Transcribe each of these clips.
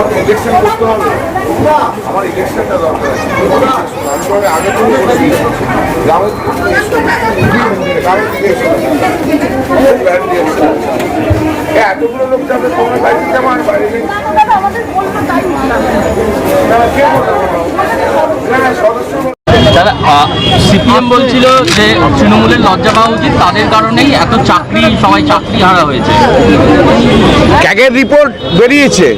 আমাকে ইলেকশন করতে হবে। আমার ইলেকশনটা দরকার আছে। তো আগে থেকে বলে গ্রামের। গ্রামের দিকে এতগুলো লোক যাবে তোমরা বাইরে যাব আর বাইরে নেই। না, সিপিএম বলছিল যে তৃণমূলের লজ্জা পাওয়া উচিত, তাদের কারণেই এত চাকরি, সবাই চাকরি হারা হয়েছে। ক্যাগের রিপোর্ট বেরিয়েছে,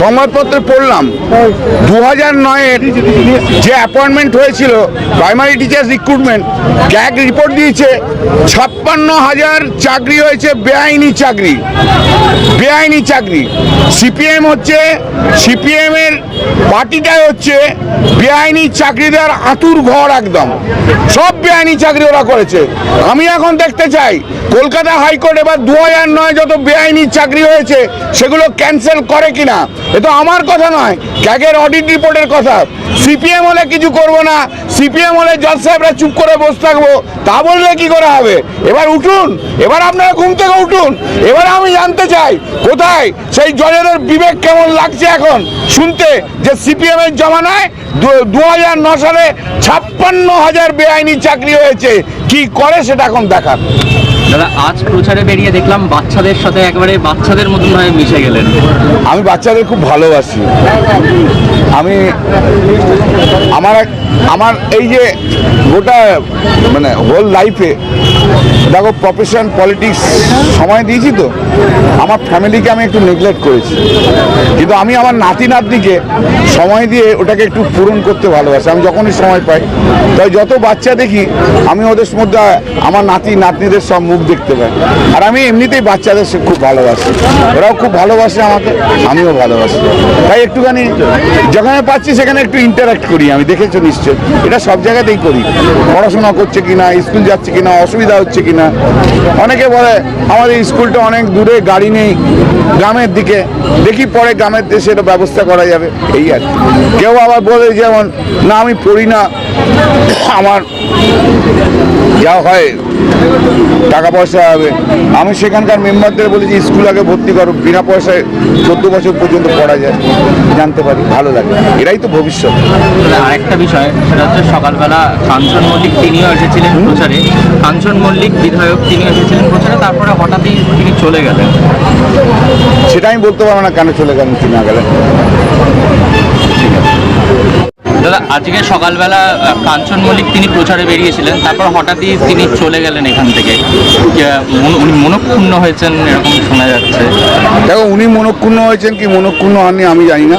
সংবাদপত্রে পড়লাম দু হাজার নয়ের যে অ্যাপয়েন্টমেন্ট হয়েছিল primary teachers recruitment CAG report দিয়েছে, ছাপ্পান্ন হাজার চাকরি হয়েছে, বেআইনি চাকরি। বেআইনি চাকরি। সিপিএম হচ্ছে সিপিএম এর পার্টিটাই হচ্ছে বেআইনি চাকরি দেওয়ার আতুর ঘর একদম। সব বেআইনি চাকরি ওরা করেছে। আমি এখন দেখতে চাই, কলকাতা হাইকোর্ট এবার দু হাজার নয় যত বেআইনি চাকরি হয়েছে, সেগুলো ক্যান্সেল করে কিনা। এ তো আমার কথা নয় ক্যাগের অডিট রিপোর্টের কথা। সিপিএম হলে কিছু করব না সিপিএম হলে জজ সাহেবরা চুপ করে বসে থাকব। তা বললে কি করে হবে? এবার উঠুন, এবার আপনারা ঘুম থেকে উঠুন। এবার আমি জানতে চাই, কোথায়? সেই জজেদের বিবেক কেমন লাগছে এখন? শুনতে যে সিপিএম এর জমানায় দু হাজার ন সালে ছাপ্পান্ন হাজার বেআইনি চাকরি হয়েছে। কি করে সেটা এখন দেখার দাদা, আজ প্রচারে বেরিয়ে দেখলাম বাচ্চাদের সাথে একেবারে বাচ্চাদের মতন ভাবে মিশে গেলেন। আমি বাচ্চাদের খুব ভালোবাসি। আমি, আমার আমার এই যে গোটা মানে হোল লাইফে দেখো প্রফেশন পলিটিক্স সময় দিয়েছি তো। আমার ফ্যামিলিকে আমি একটু নেগলেক্ট করেছি। কিন্তু আমি আমার নাতি নাতনিকে সময় দিয়ে ওটাকে একটু পূরণ করতে ভালোবাসি। আমি যখনই সময় পাই, তাই যত বাচ্চা দেখি, আমি ওদের মধ্যে আমার নাতি নাতনিদের সব মুখ দেখতে পাই। আর আমি এমনিতেই বাচ্চাদের খুব ভালোবাসি। ওরাও খুব ভালোবাসে আমাকে, আমিও ভালোবাসি। তাই একটুখানি যেখানে পাচ্ছি, সেখানে একটু ইন্টারাক্ট করি আমি, দেখেছ নিশ্চয় এটা সব জায়গাতেই করি। পড়াশোনা করছে কিনা, স্কুল যাচ্ছে কিনা, অসুবিধা হচ্ছে কিনা অনেকে বলে, আমাদের স্কুলটা অনেক দূরে, গাড়ি নেই গ্রামের দিকে। দেখি পরে গ্রামের দেশে এটা ব্যবস্থা করা যাবে। এই আর কেউ আবার বলে যেমন, না, আমি পড়ি না। আমার যা হয়, টাকা পয়সা হবে। আমি সেখানকার মেম্বারদের বলি যে, স্কুল আগে ভর্তি করো, বিনা পয়সায় চোদ্দ বছর পর্যন্ত পড়া যায়। জানতে পারি, ভালো লাগে। এরাই তো ভবিষ্যৎ। আরেকটা বিষয়, সেটা হচ্ছে সকালবেলা কাঞ্চন মল্লিক তিনিও এসেছিলেন প্রচারে। কাঞ্চন মল্লিক বিধায়ক তিনি এসেছিলেন প্রচারে তারপরে হঠাৎই তিনি চলে গেলেন। সেটা আমি বলতে পারব না কেন চলে গেলেন কি না গেলেন। দাদা আজকে সকালবেলা কাঞ্চন মল্লিক তিনি প্রচারে বেরিয়েছিলেন তারপর হঠাৎই তিনি চলে গেলেন এখান থেকে। উনি মনক্ষুণ্ণ হয়েছেন এরকম শোনা যাচ্ছে। দেখো উনি মনক্ষুণ্ণ হয়েছেন কি মনক্ষুণ্ণ হননি আমি জানি না।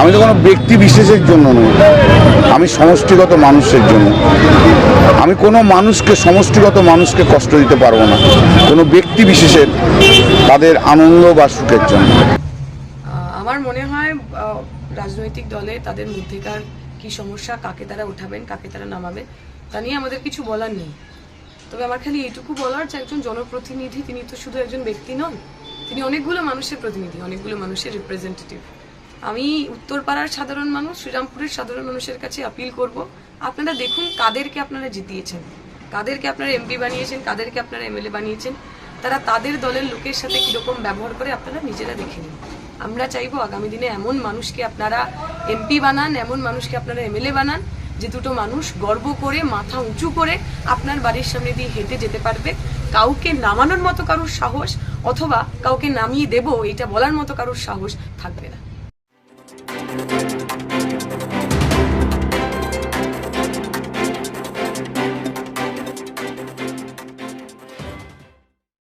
আমি তো কোনো ব্যক্তি বিশেষের জন্য নই। আমি সমষ্টিগত মানুষের জন্য। আমি কোনো মানুষকে, সমষ্টিগত মানুষকে কষ্ট দিতে পারব না। কোনো ব্যক্তি বিশেষের, তাদের আনন্দ বা সুখের জন্য। আমার মনে হয় রাজনৈতিক দলে তাদের মধ্যেকার কি সমস্যা, কাকে তারা উঠাবেন, কাকে তারা নামাবেন তা নিয়ে আমাদের কিছু বলার নেই। তবে আমার খালি এইটুকু বলার যে একজন জনপ্রতিনিধি, তিনি তো শুধু একজন ব্যক্তি নন, তিনি অনেকগুলো মানুষের প্রতিনিধি, অনেকগুলো মানুষের রিপ্রেজেন্টেটিভ আমি উত্তরপাড়ার সাধারণ মানুষ, শ্রীরামপুরের সাধারণ মানুষের কাছে আপিল করব। আপনারা দেখুন কাদেরকে আপনারা জিতিয়েছেন, কাদেরকে আপনারা এমপি বানিয়েছেন, কাদেরকে আপনারা এমএলএ বানিয়েছেন। তারা তাদের দলের লোকের সাথে কীরকম ব্যবহার করে আপনারা নিজেরা দেখে নিন। আমরা চাইব আগামী দিনে এমন মানুষকে আপনারা এমপি বানান, এমন মানুষকে আপনারা এমএলএ বানান, যে দুটো মানুষ গর্ব করে, মাথা উঁচু করে আপনার বাড়ির সামনে দিয়ে হেঁটে যেতে পারবে। কাউকে নামানোর মতো কারোর সাহস, অথবা কাউকে নামিয়ে দেবো, এটা বলার মতো কারোর সাহস থাকবে না। Música